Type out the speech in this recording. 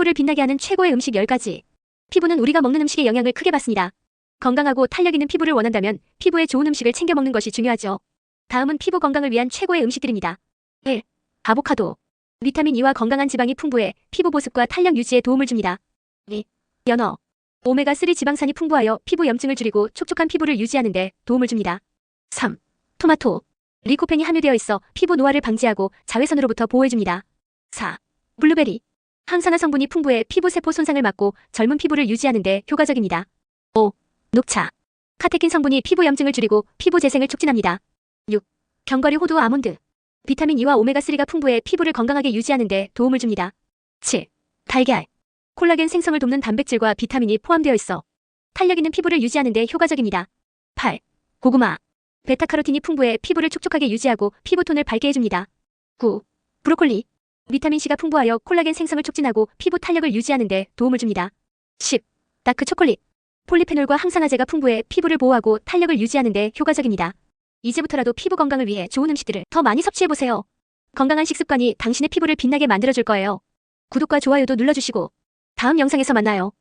피부를 빛나게 하는 최고의 음식 10가지. 피부는 우리가 먹는 음식의 영향을 크게 받습니다. 건강하고 탄력 있는 피부를 원한다면 피부에 좋은 음식을 챙겨 먹는 것이 중요하죠. 다음은 피부 건강을 위한 최고의 음식들입니다. 1. 아보카도. 비타민 E와 건강한 지방이 풍부해 피부 보습과 탄력 유지에 도움을 줍니다. 2. 연어. 오메가3 지방산이 풍부하여 피부 염증을 줄이고 촉촉한 피부를 유지하는 데 도움을 줍니다. 3. 토마토. 리코펜이 함유되어 있어 피부 노화를 방지하고 자외선으로부터 보호해줍니다. 4. 블루베리. 항산화 성분이 풍부해 피부 세포 손상을 막고 젊은 피부를 유지하는 데 효과적입니다. 5. 녹차. 카테킨 성분이 피부 염증을 줄이고 피부 재생을 촉진합니다. 6. 견과류 호두 아몬드. 비타민 E와 오메가3가 풍부해 피부를 건강하게 유지하는 데 도움을 줍니다. 7. 달걀. 콜라겐 생성을 돕는 단백질과 비타민이 포함되어 있어 탄력 있는 피부를 유지하는 데 효과적입니다. 8. 고구마. 베타카로틴이 풍부해 피부를 촉촉하게 유지하고 피부톤을 밝게 해줍니다. 9. 브로콜리. 비타민C가 풍부하여 콜라겐 생성을 촉진하고 피부 탄력을 유지하는 데 도움을 줍니다. 10. 다크 초콜릿. 폴리페놀과 항산화제가 풍부해 피부를 보호하고 탄력을 유지하는 데 효과적입니다. 이제부터라도 피부 건강을 위해 좋은 음식들을 더 많이 섭취해보세요. 건강한 식습관이 당신의 피부를 빛나게 만들어줄 거예요. 구독과 좋아요도 눌러주시고 다음 영상에서 만나요.